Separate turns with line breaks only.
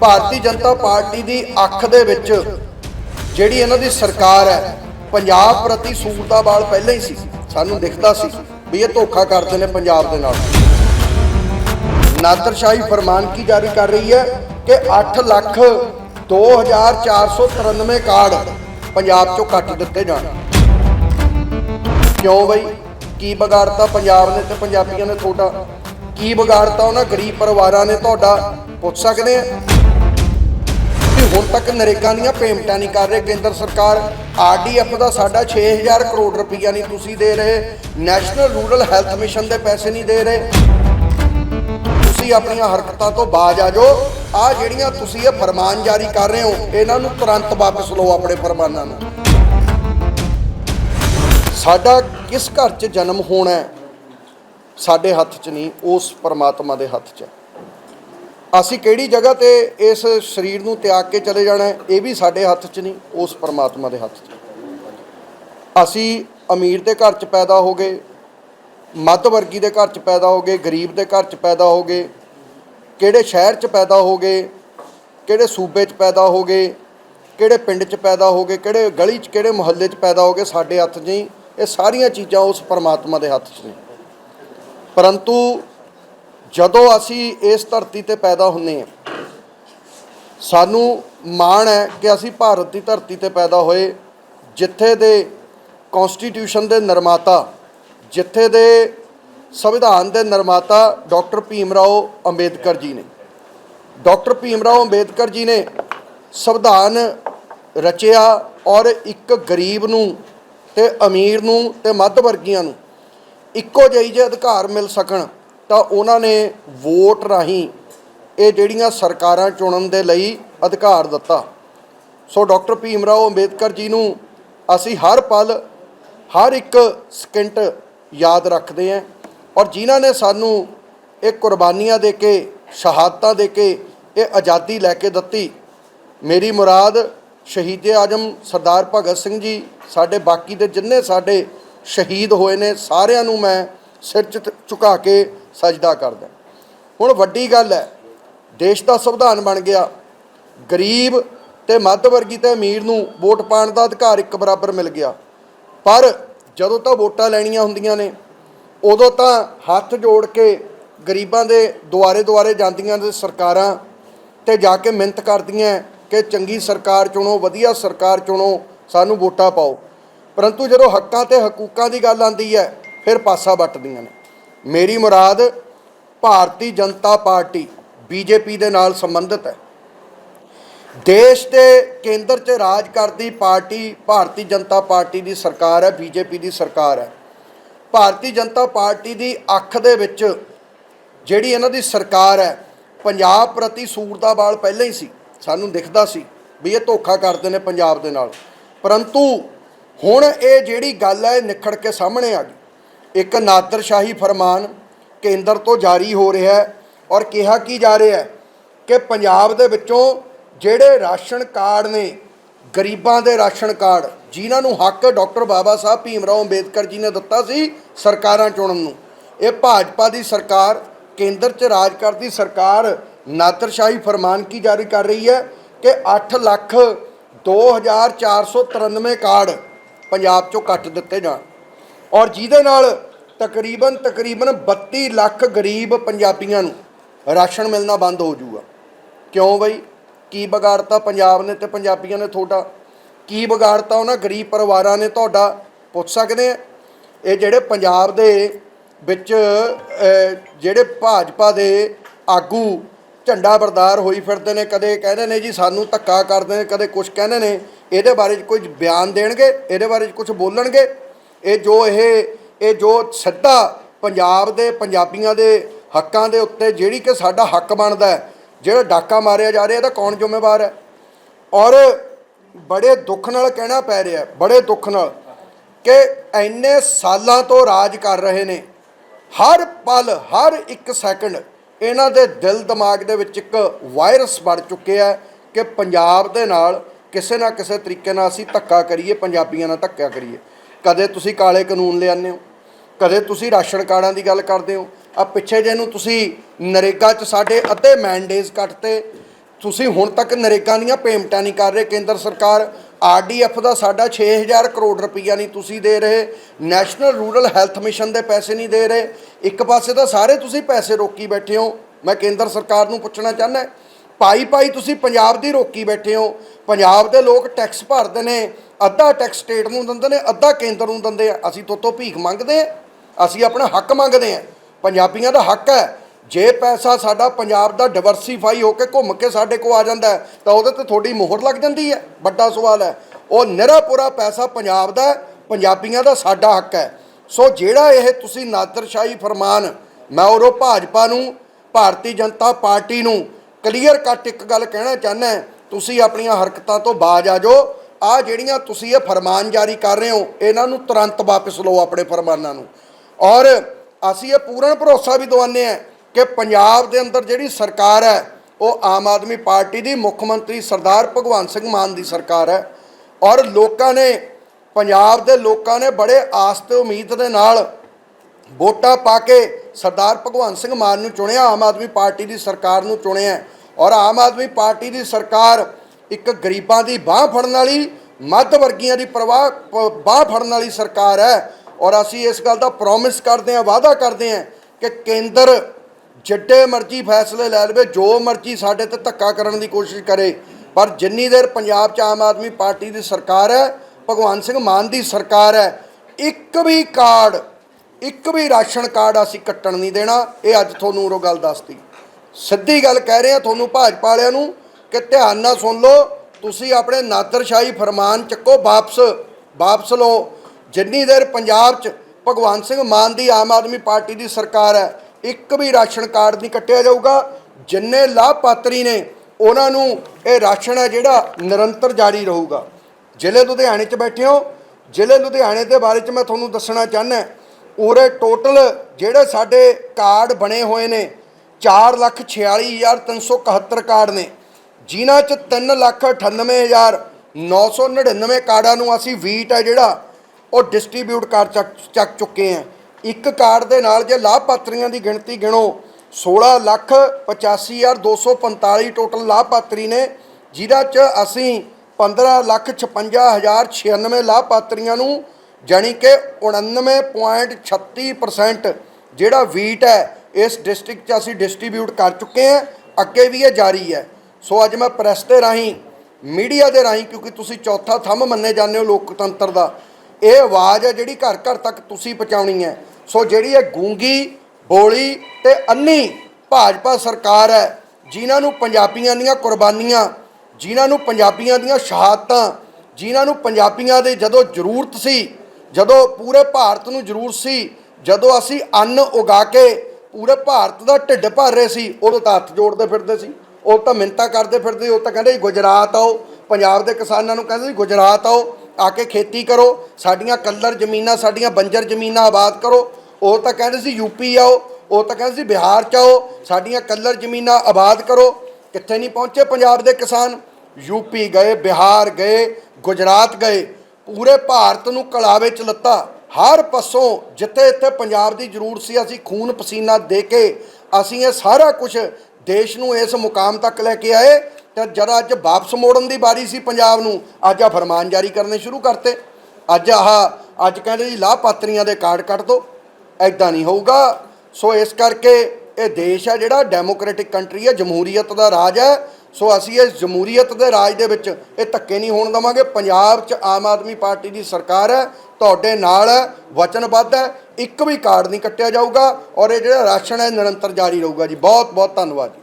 Bharatiya Janata party ਦੀ ਅੱਖ ਦੇ ਵਿੱਚ ਜਿਹੜੀ ਇਹਨਾਂ ਦੀ ਸਰਕਾਰ ਹੈ, ਪੰਜਾਬ ਪ੍ਰਤੀ ਸੂਰਤਾ ਬਾਲ ਪਹਿਲਾਂ ਹੀ ਸੀ, ਸਾਨੂੰ ਦਿਖਦਾ ਸੀ ਵੀ ਇਹ ਧੋਖਾ ਕਰਦੇ ਨੇ ਪੰਜਾਬ ਦੇ ਨਾਲ। ਨਾਦਰਸ਼ਾਹੀ ਫਰਮਾਨ ਕੀ ਜਾਰੀ ਕਰ ਰਹੀ ਹੈ ਕਿ 8 ਲੱਖ 2493 ਕਾਰਡ ਪੰਜਾਬ ਚੋਂ ਕੱਟ ਦਿੱਤੇ ਜਾਣ। ਕਿਉਂ ਬਈ? ਕੀ ਵਿਗਾੜਤਾ ਪੰਜਾਬ ਨੇ ਤੇ ਪੰਜਾਬੀਆਂ ਨੇ ਤੁਹਾਡਾ? ਕੀ ਵਿਗਾੜਤਾ ਉਹਨਾਂ ਗਰੀਬ ਪਰਿਵਾਰਾਂ ਨੇ ਤੁਹਾਡਾ? ਪੁੱਛ ਸਕਦੇ ਆ? ਵੀ ਹੁਣ ਤੱਕ ਨਰੇਗਾ ਦੀਆਂ ਪੇਮੈਂਟਾਂ ਨਹੀਂ ਕਰ ਰਹੇ ਕੇਂਦਰ ਸਰਕਾਰ। ਆਰਡੀਐਫ ਦਾ ਸਾਡਾ 6000 ਕਰੋੜ ਰੁਪਈਆ ਨਹੀਂ ਤੁਸੀਂ ਦੇ ਰਹੇ। ਨੈਸ਼ਨਲ ਰੂਰਲ ਹੈਲਥ ਮਿਸ਼ਨ ਦੇ ਪੈਸੇ ਨਹੀਂ ਦੇ ਰਹੇ। ਤੁਸੀਂ ਆਪਣੀਆਂ ਹਰਕਤਾਂ ਤੋਂ ਬਾਜ ਆ ਜਾਓ। ਆ ਜਿਹੜੀਆਂ ਤੁਸੀਂ ਇਹ ਫਰਮਾਨ ਜਾਰੀ ਕਰ ਰਹੇ ਹੋ, ਇਹਨਾਂ ਨੂੰ ਤੁਰੰਤ ਵਾਪਸ ਲਓ ਆਪਣੇ ਫਰਮਾਨਾਂ ਨੂੰ। ਸਾਡਾ ਕਿਸ ਘਰ 'ਚ ਜਨਮ ਹੋਣਾ ਸਾਡੇ ਹੱਥ 'ਚ ਨਹੀਂ, ਉਸ ਪਰਮਾਤਮਾ ਦੇ ਹੱਥ 'ਚ ਹੈ। ਅਸੀਂ ਕਿਹੜੀ ਜਗ੍ਹਾ ਤੇ ਇਸ ਸਰੀਰ ਨੂੰ ਤਿਆਗ ਕੇ ਚਲੇ ਜਾਣਾ ਇਹ ਵੀ ਸਾਡੇ ਹੱਥ 'ਚ ਨਹੀਂ, ਉਸ ਪਰਮਾਤਮਾ ਦੇ ਹੱਥ 'ਚ। ਅਸੀਂ ਅਮੀਰ ਦੇ ਘਰ 'ਚ ਪੈਦਾ ਹੋ ਗਏ, ਮੱਧ ਵਰਗੀ ਦੇ ਘਰ 'ਚ ਪੈਦਾ ਹੋ ਗਏ, ਗਰੀਬ ਦੇ ਘਰ 'ਚ ਪੈਦਾ ਹੋ ਗਏ, ਕਿਹੜੇ ਸ਼ਹਿਰ 'ਚ ਪੈਦਾ ਹੋ ਗਏ, ਕਿਹੜੇ ਸੂਬੇ 'ਚ ਪੈਦਾ ਹੋ ਗਏ, ਕਿਹੜੇ ਪਿੰਡ 'ਚ ਪੈਦਾ ਹੋ ਗਏ, ਕਿਹੜੇ ਗਲੀ 'ਚ, ਕਿਹੜੇ ਮੁਹੱਲੇ 'ਚ ਪੈਦਾ ਹੋ ਗਏ, ਸਾਡੇ ਹੱਥ 'ਚ ਨਹੀਂ, ਇਹ ਸਾਰੀਆਂ ਚੀਜ਼ਾਂ ਉਸ ਪਰਮਾਤਮਾ ਦੇ ਹੱਥ 'ਚ ਨੇ। ਪਰੰਤੂ ਜਦੋਂ ਅਸੀਂ ਇਸ ਧਰਤੀ ਤੇ ਪੈਦਾ ਹੁੰਨੇ ਹਾਂ, ਸਾਨੂੰ ਮਾਣ ਹੈ ਕਿ ਅਸੀਂ ਭਾਰਤ ਦੀ ਧਰਤੀ ਤੇ ਪੈਦਾ ਹੋਏ, ਜਿੱਥੇ ਦੇ ਕਨਸਟੀਟਿਊਸ਼ਨ ਦੇ ਨਿਰਮਾਤਾ, ਜਿੱਥੇ ਦੇ ਸੰਵਿਧਾਨ ਦੇ ਨਿਰਮਾਤਾ ਡਾਕਟਰ ਭੀਮ ਰਾਓ ਅੰਬੇਦਕਰ ਜੀ ਨੇ। ਡਾਕਟਰ ਭੀਮ ਰਾਓ ਅੰਬੇਦਕਰ ਜੀ ਨੇ ਸੰਵਿਧਾਨ ਰਚਿਆ ਔਰ ਇੱਕ ਗਰੀਬ ਨੂੰ ਤੇ ਅਮੀਰ ਨੂੰ ਤੇ ਮੱਧ ਵਰਗੀਆਂ ਨੂੰ ਇੱਕੋ ਜਿਹੇ ਜਿਹੇ ਅਧਿਕਾਰ ਮਿਲ ਸਕਣ ਤਾਂ ਉਹਨਾਂ ਨੇ ਵੋਟ ਰਾਹੀਂ ਇਹ ਜਿਹੜੀਆਂ ਸਰਕਾਰਾਂ ਚੁਣਨ ਦੇ ਲਈ ਅਧਿਕਾਰ ਦਿੱਤਾ। ਸੋ ਡਾਕਟਰ ਭੀਮ ਰਾਓ ਅੰਬੇਦਕਰ ਜੀ ਨੂੰ ਅਸੀਂ ਹਰ ਪਲ, ਹਰ ਇੱਕ ਸਕਿੰਟ ਯਾਦ ਰੱਖਦੇ ਹਾਂ ਔਰ ਜਿਨ੍ਹਾਂ ਨੇ ਸਾਨੂੰ ਇਹ ਕੁਰਬਾਨੀਆਂ ਦੇ ਕੇ, ਸ਼ਹਾਦਤਾਂ ਦੇ ਕੇ ਇਹ ਆਜ਼ਾਦੀ ਲੈ ਕੇ ਦਿੱਤੀ, ਮੇਰੀ ਮੁਰਾਦ ਸ਼ਹੀਦ ਆਜਮ ਸਰਦਾਰ ਭਗਤ ਸਿੰਘ ਜੀ, ਸਾਡੇ ਬਾਕੀ ਦੇ ਜਿੰਨੇ ਸਾਡੇ ਸ਼ਹੀਦ ਹੋਏ ਨੇ, ਸਾਰਿਆਂ ਨੂੰ ਮੈਂ ਸਿਰ ਚ ਝੁਕਾ ਕੇ ਸਜਦਾ ਕਰਦਾ ਹੁਣ ਵੱਡੀ ਗੱਲ ਹੈ, ਦੇਸ਼ ਦਾ ਸੰਵਿਧਾਨ ਬਣ ਗਿਆ। ਗਰੀਬ ਤੇ ਮੱਧ ਵਰਗੀ ਤੇ ਅਮੀਰ ਨੂੰ ਵੋਟ ਪਾਉਣ ਦਾ ਅਧਿਕਾਰ ਇੱਕ ਬਰਾਬਰ ਮਿਲ ਗਿਆ। ਪਰ ਜਦੋਂ ਤਾਂ ਵੋਟਾਂ ਲੈਣੀਆਂ ਹੁੰਦੀਆਂ ਨੇ, ਉਦੋਂ ਤਾਂ ਹੱਥ ਜੋੜ ਕੇ ਗਰੀਬਾਂ ਦੇ ਦੁਆਰੇ ਦੁਆਰੇ ਜਾਂਦੀਆਂ ਨੇ ਸਰਕਾਰਾਂ ਤੇ ਜਾ ਕੇ ਮਿਹਨਤ ਕਰਦੀਆਂ ਕਿ ਚੰਗੀ ਸਰਕਾਰ ਚੁਣੋ, ਵਧੀਆ ਸਰਕਾਰ ਚੁਣੋ, ਸਾਨੂੰ ਵੋਟਾਂ ਪਾਓ। ਪਰੰਤੂ ਜਦੋਂ ਹੱਕਾਂ ਤੇ ਹਕੂਕਾਂ ਦੀ ਗੱਲ ਆਉਂਦੀ ਹੈ, ਫਿਰ ਪਾਸਾ ਵੱਟਦੀਆਂ ਨੇ। ਮੇਰੀ ਮੁਰਾਦ ਭਾਰਤੀ ਜਨਤਾ ਪਾਰਟੀ ਬੀਜੇਪੀ ਦੇ ਨਾਲ ਸੰਬੰਧਿਤ ਹੈ। ਦੇਸ਼ ਦੇ ਕੇਂਦਰ 'ਚ ਰਾਜ ਕਰਦੀ ਪਾਰਟੀ ਭਾਰਤੀ ਜਨਤਾ ਪਾਰਟੀ ਦੀ ਸਰਕਾਰ ਹੈ ਬੀਜੇਪੀ ਦੀ ਸਰਕਾਰ ਹੈ। ਭਾਰਤੀ ਜਨਤਾ ਪਾਰਟੀ ਦੀ ਅੱਖ ਦੇ ਵਿੱਚ ਜਿਹੜੀ ਇਹਨਾਂ ਦੀ ਸਰਕਾਰ ਹੈ, ਪੰਜਾਬ ਪ੍ਰਤੀ ਸੂਰ ਦਾ ਬਾਲ ਪਹਿਲਾਂ ਹੀ ਸੀ, ਸਾਨੂੰ ਦਿਖਦਾ ਸੀ ਵੀ ਇਹ ਧੋਖਾ ਕਰਦੇ ਨੇ ਪੰਜਾਬ ਦੇ ਨਾਲ। ਪਰੰਤੂ ਹੁਣ ਇਹ ਜਿਹੜੀ ਗੱਲ ਹੈ, ਇਹ ਨਿਖੜ ਕੇ ਸਾਹਮਣੇ ਆ ਗਈ। ਇੱਕ ਨਾਦਰਸ਼ਾਹੀ ਫਰਮਾਨ ਕੇਂਦਰ ਤੋਂ ਜਾਰੀ ਹੋ ਰਿਹਾ ਹੈ ਔਰ ਕਿਹਾ ਕੀ ਜਾ ਰਿਹਾ ਹੈ ਕਿ ਪੰਜਾਬ ਦੇ ਵਿੱਚੋਂ ਜਿਹੜੇ ਰਾਸ਼ਨ ਕਾਰਡ ਨੇ, ਗਰੀਬਾਂ ਦੇ ਰਾਸ਼ਨ ਕਾਰਡ, ਜਿਨ੍ਹਾਂ ਨੂੰ ਹੱਕ ਡਾਕਟਰ ਬਾਬਾ ਸਾਹਿਬ ਭੀਮ ਰਾਓ ਅੰਬੇਦਕਰ ਜੀ ਨੇ ਦਿੱਤਾ ਸੀ ਸਰਕਾਰਾਂ ਚੁਣਨ ਨੂੰ, ਇਹ ਭਾਜਪਾ ਦੀ ਸਰਕਾਰ, ਕੇਂਦਰ 'ਚ ਰਾਜ ਕਰਦੀ ਸਰਕਾਰ ਨਾਦਰਸ਼ਾਹੀ ਫਰਮਾਨ ਕੀ ਜਾਰੀ ਕਰ ਰਹੀ ਹੈ ਕਿ 8 ਲੱਖ 2493 ਕਾਰਡ ਪੰਜਾਬ 'ਚੋਂ ਕੱਟ ਦਿੱਤੇ ਜਾਣ। ਔਰ ਜਿਹਦੇ ਨਾਲ ਤਕਰੀਬਨ ਤਕਰੀਬਨ 32 ਲੱਖ ਗਰੀਬ ਪੰਜਾਬੀਆਂ ਨੂੰ ਰਾਸ਼ਨ ਮਿਲਣਾ ਬੰਦ ਹੋ ਜਾਊਗਾ। ਕਿਉਂ ਬਈ? ਕੀ ਵਿਗਾੜਤਾ ਪੰਜਾਬ ਨੇ ਤੇ ਪੰਜਾਬੀਆਂ ਨੇ ਤੁਹਾਡਾ? ਕੀ ਵਿਗਾੜਤਾ ਉਹਨਾਂ ਗਰੀਬ ਪਰਿਵਾਰਾਂ ਨੇ ਤੁਹਾਡਾ? ਪੁੱਛ ਸਕਦੇ ਆ। ਇਹ ਜਿਹੜੇ ਪੰਜਾਬ ਦੇ ਵਿੱਚ ਜਿਹੜੇ ਭਾਜਪਾ ਦੇ ਆਗੂ ਝੰਡਾ ਬਰਦਾਰ ਹੋਈ ਫਿਰਦੇ ਨੇ, ਕਦੇ ਕਹਿੰਦੇ ਨੇ ਜੀ ਸਾਨੂੰ ਧੱਕਾ ਕਰਦੇ ਨੇ, ਕਦੇ ਕੁਝ ਕਹਿੰਦੇ ਨੇ, ਇਹਦੇ ਬਾਰੇ 'ਚ ਕੋਈ ਬਿਆਨ ਦੇਣਗੇ? ਇਹਦੇ ਬਾਰੇ 'ਚ ਕੁਝ ਬੋਲਣਗੇ? ਇਹ ਜੋ ਇਹ ਇਹ ਜੋ ਸਿੱਧਾ ਪੰਜਾਬ ਦੇ ਪੰਜਾਬੀਆਂ ਦੇ ਹੱਕਾਂ ਦੇ ਉੱਤੇ ਜਿਹੜੀ ਕਿ ਸਾਡਾ ਹੱਕ ਬਣਦਾ ਹੈ, ਜਿਹੜਾ ਡਾਕਾ ਮਾਰਿਆ ਜਾ ਰਿਹਾ, ਇਹਦਾ ਕੌਣ ਜ਼ਿੰਮੇਵਾਰ ਹੈ? ਔਰ ਬੜੇ ਦੁੱਖ ਨਾਲ ਕਹਿਣਾ ਪੈ ਰਿਹਾ, ਬੜੇ ਦੁੱਖ ਨਾਲ ਕਿ ਇੰਨੇ ਸਾਲਾਂ ਤੋਂ ਰਾਜ ਕਰ ਰਹੇ ਨੇ, ਹਰ ਪਲ, ਹਰ ਇੱਕ ਸੈਕਿੰਡ ਇਹਨਾਂ ਦੇ ਦਿਲ ਦਿਮਾਗ ਦੇ ਵਿੱਚ ਇੱਕ ਵਾਇਰਸ ਵੜ ਚੁੱਕਿਆ ਹੈ ਕਿ ਪੰਜਾਬ ਦੇ ਨਾਲ ਕਿਸੇ ਨਾ ਕਿਸੇ ਤਰੀਕੇ ਨਾਲ ਅਸੀਂ ਧੱਕਾ ਕਰੀਏ, ਪੰਜਾਬੀਆਂ ਨਾਲ ਧੱਕਾ ਕਰੀਏ। ਕਦੇ ਤੁਸੀਂ ਕਾਲੇ ਕਾਨੂੰਨ ਲਿਆਉਂਦੇ ਹੋ, ਕਦੇ ਤੁਸੀਂ ਰਾਸ਼ਨ ਕਾਰਡਾਂ ਦੀ ਗੱਲ ਕਰਦੇ ਹੋ ਆ ਪਿੱਛੇ ਜੇ ਨੂੰ ਤੁਸੀਂ ਨਰੇਗਾ 'ਚ ਸਾਡੇ ਅੱਧੇ ਮੈਂਡੇਜ਼ ਕੱਟਤੇ, ਤੁਸੀਂ ਹੁਣ ਤੱਕ ਨਰੇਗਾ ਦੀਆਂ ਪੇਮੈਂਟਾਂ ਨਹੀਂ ਕਰ ਰਹੇ, ਕੇਂਦਰ ਸਰਕਾਰ ਆਰਡੀਐਫ ਦਾ ਸਾਡਾ 6000 ਕਰੋੜ ਰੁਪਈਆ ਨਹੀਂ ਤੁਸੀਂ ਦੇ ਰਹੇ, ਨੈਸ਼ਨਲ ਰੂਰਲ ਹੈਲਥ ਮਿਸ਼ਨ ਦੇ ਪੈਸੇ ਨਹੀਂ ਦੇ ਰਹੇ, ਇੱਕ ਪਾਸੇ ਤਾਂ ਸਾਰੇ ਤੁਸੀਂ ਪੈਸੇ ਰੋਕੀ ਬੈਠੇ ਹੋ, ਮੈਂ ਕੇਂਦਰ ਸਰਕਾਰ ਨੂੰ ਪੁੱਛਣਾ ਚਾਹੁੰਦਾ ਪਾਈ ਪਾਈ ਤੁਸੀਂ ਪੰਜਾਬ ਦੀ ਰੋਕੀ ਬੈਠੇ ਹੋ। ਪੰਜਾਬ ਦੇ ਲੋਕ ਟੈਕਸ ਭਰਦੇ ਨੇ, ਅੱਧਾ ਟੈਕਸ ਸਟੇਟ ਨੂੰ ਦਿੰਦੇ ਨੇ, ਅੱਧਾ ਕੇਂਦਰ ਨੂੰ ਦਿੰਦੇ ਆ। ਅਸੀਂ ਤੋਤੋਂ ਭੀਖ ਮੰਗਦੇ ਆ। ਅਸੀਂ ਆਪਣਾ ਹੱਕ ਮੰਗਦੇ ਆ। ਪੰਜਾਬੀਆਂ ਦਾ ਹੱਕ ਹੈ। ਜੇ ਪੈਸਾ ਸਾਡਾ ਪੰਜਾਬ ਦਾ ਡਿਵਰਸੀਫਾਈ ਹੋ ਕੇ ਘੁੰਮ ਕੇ ਸਾਡੇ ਕੋ ਆ ਜਾਂਦਾ ਤਾਂ ਉਹਦੇ ਤੇ ਤੁਹਾਡੀ ਮੋਹਰ ਲੱਗ ਜਾਂਦੀ ਹੈ। ਵੱਡਾ ਸਵਾਲ ਹੈ। ਉਹ ਨਿਰਾਪੁਰਾ ਪੈਸਾ ਪੰਜਾਬ ਦਾ ਪੰਜਾਬੀਆਂ ਦਾ ਸਾਡਾ ਹੱਕ ਹੈ। ਸੋ ਜਿਹੜਾ ਇਹ ਤੁਸੀਂ ਨਾਦਰਸ਼ਾਹੀ ਫਰਮਾਨ, ਮੈਂ ਉਰੋਂ ਭਾਜਪਾ ਨੂੰ, ਭਾਰਤੀ ਜਨਤਾ ਪਾਰਟੀ ਨੂੰ ਕਲੀਅਰ ਕੱਟ ਇੱਕ ਗੱਲ ਕਹਿਣਾ ਚਾਹੁੰਦਾ ਤੁਸੀਂ ਆਪਣੀਆਂ ਹਰਕਤਾਂ ਤੋਂ ਬਾਜ ਆ ਜਾਓ। ਆ ਜਿਹੜੀਆਂ ਤੁਸੀਂ ਇਹ ਫਰਮਾਨ ਜਾਰੀ ਕਰ ਰਹੇ ਹੋ, ਇਹਨਾਂ ਨੂੰ ਤੁਰੰਤ ਵਾਪਸ ਲਓ ਆਪਣੇ ਫਰਮਾਨਾਂ ਨੂੰ। ਔਰ ਅਸੀਂ ਇਹ ਪੂਰਨ ਭਰੋਸਾ ਵੀ ਦਵਾਉਂਦੇ ਹਾਂ ਕਿ ਪੰਜਾਬ ਦੇ ਅੰਦਰ ਜਿਹੜੀ ਸਰਕਾਰ ਹੈ, ਉਹ ਆਮ ਆਦਮੀ ਪਾਰਟੀ ਦੀ ਮੁੱਖ ਮੰਤਰੀ ਸਰਦਾਰ ਭਗਵੰਤ ਸਿੰਘ ਮਾਨ ਦੀ ਸਰਕਾਰ ਹੈ। ਔਰ ਲੋਕਾਂ ਨੇ, ਪੰਜਾਬ ਦੇ ਲੋਕਾਂ ਨੇ ਬੜੇ ਆਸ ਤੇ ਉਮੀਦ ਦੇ ਨਾਲ ਵੋਟਾਂ ਪਾ ਕੇ ਸਰਦਾਰ ਭਗਵੰਤ ਸਿੰਘ ਮਾਨ ਨੂੰ ਚੁਣਿਆ, ਆਮ ਆਦਮੀ ਪਾਰਟੀ ਦੀ ਸਰਕਾਰ ਨੂੰ ਚੁਣਿਆ ਔਰ ਆਮ ਆਦਮੀ ਪਾਰਟੀ ਦੀ ਸਰਕਾਰ ਇੱਕ ਗਰੀਬਾਂ ਦੀ ਬਾਹ ਫੜਨ ਵਾਲੀ, ਮੱਧ ਵਰਗੀਆਂ ਦੀ ਪ੍ਰਵਾਹ, ਬਾਹ ਫੜਨ ਵਾਲੀ ਸਰਕਾਰ ਹੈ। ਔਰ ਅਸੀਂ ਇਸ ਗੱਲ ਦਾ ਪ੍ਰੋਮਿਸ ਕਰਦੇ ਹਾਂ, ਵਾਅਦਾ ਕਰਦੇ ਹਾਂ ਕਿ ਕੇਂਦਰ ਜਿੱਡੇ ਮਰਜ਼ੀ ਫੈਸਲੇ ਲੈ ਲਵੇ, ਜੋ ਮਰਜ਼ੀ ਸਾਡੇ ਤੇ ਧੱਕਾ ਕਰਨ ਦੀ ਕੋਸ਼ਿਸ਼ ਕਰੇ। ਪਰ ਜਿੰਨੀ ਦੇਰ ਪੰਜਾਬ 'ਚ ਆਮ ਆਦਮੀ ਪਾਰਟੀ ਦੀ ਸਰਕਾਰ ਹੈ, ਭਗਵੰਤ ਸਿੰਘ ਮਾਨ ਦੀ ਸਰਕਾਰ ਹੈ, ਇੱਕ ਵੀ ਕਾਰਡ ਇੱਕ ਵੀ ਰਾਸ਼ਨ ਕਾਰਡ ਅਸੀਂ ਕੱਟਣ ਨਹੀਂ ਦੇਣਾ। ਇਹ ਅੱਜ ਤੁਹਾਨੂੰ ਉਹ ਗੱਲ ਦੱਸਤੀ। ਸਿੱਧੀ ਗੱਲ ਕਹਿ ਰਹੇ ਆ ਤੁਹਾਨੂੰ ਭਾਜਪਾ ਵਾਲਿਆਂ ਨੂੰ ਕਿ ਧਿਆਨ ਨਾਲ ਸੁਣ ਲਓ, ਤੁਸੀਂ ਆਪਣੇ ਨਾਦਰਸ਼ਾਹੀ ਫਰਮਾਨ ਚੱਕੋ ਵਾਪਸ ਵਾਪਸ ਲਓ। ਜਿੰਨੀ ਦੇਰ ਪੰਜਾਬ 'ਚ ਭਗਵੰਤ ਸਿੰਘ ਮਾਨ ਦੀ ਆਮ ਆਦਮੀ ਪਾਰਟੀ ਦੀ ਸਰਕਾਰ ਹੈ, ਇੱਕ ਵੀ ਰਾਸ਼ਨ ਕਾਰਡ ਨਹੀਂ ਕੱਟਿਆ ਜਾਊਗਾ। ਜਿੰਨੇ ਲਾਭਪਾਤਰੀ ਨੇ, ਉਹਨਾਂ ਨੂੰ ਇਹ ਰਾਸ਼ਨ ਹੈ ਜਿਹੜਾ ਨਿਰੰਤਰ ਜਾਰੀ ਰਹੂਗਾ। ਜ਼ਿਲ੍ਹੇ ਲੁਧਿਆਣੇ 'ਚ ਬੈਠੇ ਹੋ। ਜ਼ਿਲ੍ਹੇ ਲੁਧਿਆਣੇ ਦੇ ਬਾਰੇ 'ਚ ਮੈਂ ਤੁਹਾਨੂੰ ਦੱਸਣਾ ਚਾਹੁੰਦਾ ਉਰੇ ਟੋਟਲ ਜਿਹੜੇ ਸਾਡੇ ਕਾਰਡ ਬਣੇ ਹੋਏ ਨੇ 446371 ਕਾਰਡ ਨੇ। ਜਿਨ੍ਹਾਂ 'ਚ 398999 ਕਾਰਡਾਂ ਨੂੰ ਅਸੀਂ ਵੀਟ ਹੈ ਜਿਹੜਾ ਉਹ ਡਿਸਟ੍ਰੀਬਿਊਟ ਕਰ ਚੱਕ ਚੱਕ ਚੁੱਕੇ ਹਾਂ। ਇੱਕ ਕਾਰਡ ਦੇ ਨਾਲ ਜੇ ਲਾਭਪਾਤਰੀਆਂ ਦੀ ਗਿਣਤੀ ਗਿਣੋ 1685245 ਟੋਟਲ ਲਾਭਪਾਤਰੀ ਨੇ ਜਿਹਦਾ 'ਚ ਅਸੀਂ 15,56,096 ਲਾਭਪਾਤਰੀਆਂ ਨੂੰ ਜਾਣੀ ਕਿ 99.36% ਜਿਹੜਾ ਵੀਟ ਹੈ, ਇਸ ਡਿਸਟ੍ਰਿਕਟ 'ਚ ਅਸੀਂ ਡਿਸਟ੍ਰੀਬਿਊਟ ਕਰ ਚੁੱਕੇ ਹਾਂ, ਅੱਗੇ ਵੀ ਇਹ ਜਾਰੀ ਹੈ। ਸੋ ਅੱਜ ਮੈਂ ਪ੍ਰੈਸ ਦੇ ਰਾਹੀਂ ਮੀਡੀਆ ਦੇ ਰਾਹੀਂ, ਕਿਉਂਕਿ ਤੁਸੀਂ ਚੌਥਾ ਥੰਮ ਮੰਨੇ ਜਾਂਦੇ ਹੋ ਲੋਕਤੰਤਰ ਦਾ, ਇਹ ਆਵਾਜ਼ ਹੈ ਜਿਹੜੀ ਘਰ ਘਰ ਤੱਕ ਤੁਸੀਂ ਪਹੁੰਚਾਉਣੀ ਹੈ। ਸੋ ਜਿਹੜੀ ਇਹ ਗੂੰਗੀ, ਬੋਲੀ ਤੇ ਅੰਨੀ ਭਾਜਪਾ ਸਰਕਾਰ ਹੈ, ਜਿਨ੍ਹਾਂ ਨੂੰ ਪੰਜਾਬੀਆਂ ਦੀਆਂ ਕੁਰਬਾਨੀਆਂ, ਜਿਨ੍ਹਾਂ ਨੂੰ ਪੰਜਾਬੀਆਂ ਦੀਆਂ ਸ਼ਹਾਦਤਾਂ, ਜਿਨ੍ਹਾਂ ਨੂੰ ਪੰਜਾਬੀਆਂ ਦੇ ਜਦੋਂ ਜ਼ਰੂਰਤ ਸੀ ਜਦੋਂ ਪੂਰੇ ਭਾਰਤ ਨੂੰ ਜ਼ਰੂਰ ਸੀ, ਜਦੋਂ ਅਸੀਂ ਅੰਨ ਉਗਾ ਕੇ ਪੂਰੇ ਭਾਰਤ ਦਾ ਢਿੱਡ ਭਰ ਰਹੇ ਸੀ, ਉਦੋਂ ਤਾਂ ਹੱਥ ਜੋੜਦੇ ਫਿਰਦੇ ਸੀ ਉਹ ਤਾਂ ਮਿੰਤਾ ਕਰਦੇ ਫਿਰਦੇ ਉਹ ਤਾਂ ਕਹਿੰਦੇ ਸੀ, ਗੁਜਰਾਤ ਆਓ। ਪੰਜਾਬ ਦੇ ਕਿਸਾਨਾਂ ਨੂੰ ਕਹਿੰਦੇ ਸੀ, ਗੁਜਰਾਤ ਆਓ, ਆ ਕੇ ਖੇਤੀ ਕਰੋ, ਸਾਡੀਆਂ ਕੱਲਰ ਜ਼ਮੀਨਾਂ, ਸਾਡੀਆਂ ਬੰਜਰ ਜ਼ਮੀਨਾਂ ਆਬਾਦ ਕਰੋ। ਉਹ ਤਾਂ ਕਹਿੰਦੇ ਸੀ ਯੂਪੀ ਆਓ। ਉਹ ਤਾਂ ਕਹਿੰਦੇ ਸੀ, ਬਿਹਾਰ ਚ ਆਓ, ਸਾਡੀਆਂ ਕੱਲਰ ਜ਼ਮੀਨਾਂ ਆਬਾਦ ਕਰੋ। ਕਿੱਥੇ ਨਹੀਂ ਪਹੁੰਚੇ ਪੰਜਾਬ ਦੇ ਕਿਸਾਨ? ਯੂਪੀ ਗਏ, ਬਿਹਾਰ ਗਏ, ਗੁਜਰਾਤ ਗਏ। ਪੂਰੇ ਭਾਰਤ ਨੂੰ ਕਲਾਵੇ ਚ ਲੱਤਾ। ਹਰ ਪਾਸੋਂ ਜਿੱਥੇ ਇੱਥੇ ਪੰਜਾਬ ਦੀ ਜ਼ਰੂਰਤ ਸੀ, ਅਸੀਂ ਖੂਨ ਪਸੀਨਾ ਦੇ ਕੇ ਅਸੀਂ ਇਹ ਸਾਰਾ ਕੁਝ ਦੇਸ਼ ਨੂੰ ਇਸ ਮੁਕਾਮ ਤੱਕ ਲੈ ਕੇ ਆਏ ਤੇ ਜਦ ਅੱਜ ਵਾਪਸ ਮੋੜਨ ਦੀ ਵਾਰੀ ਸੀ ਪੰਜਾਬ ਨੂੰ, ਅੱਜ ਆ ਫਰਮਾਨ ਜਾਰੀ ਕਰਨੇ ਸ਼ੁਰੂ ਕਰਤੇ। ਅੱਜ ਆਹ, ਅੱਜ ਕਹਿੰਦੇ ਜੀ ਲਾਭਪਾਤਰੀਆਂ ਦੇ ਕਾਰਡ ਕੱਟ ਦੋ ਐਦਾਂ ਨਹੀਂ ਹੋਊਗਾ। ਸੋ ਇਸ ਕਰਕੇ ਇਹ ਦੇਸ਼ ਹੈ ਜਿਹੜਾ ਡੈਮੋਕ੍ਰੈਟਿਕ ਕੰਟਰੀ ਹੈ ਜਮਹੂਰੀਅਤ ਦਾ ਰਾਜ ਹੈ ਸੋ ਅਸੀਂ ਇਸ ਜਮਹੂਰੀਅਤ ਦੇ ਰਾਜ ਦੇ ਵਿੱਚ ਇਹ ਧੱਕੇ ਨਹੀਂ ਹੋਣ ਦਵਾਂਗੇ। ਪੰਜਾਬ 'ਚ ਆਮ ਆਦਮੀ ਪਾਰਟੀ ਦੀ ਸਰਕਾਰ ਹੈ, ਤੁਹਾਡੇ ਨਾਲ ਹੈ, ਵਚਨਬੱਧ ਹੈ, ਇੱਕ ਵੀ ਕਾਰਡ ਨਹੀਂ ਕੱਟਿਆ ਜਾਊਗਾ ਔਰ ਇਹ ਜਿਹੜਾ ਰਾਸ਼ਨ ਹੈ, ਨਿਰੰਤਰ ਜਾਰੀ ਰਹੂਗਾ ਜੀ। ਬਹੁਤ ਬਹੁਤ ਧੰਨਵਾਦ ਜੀ।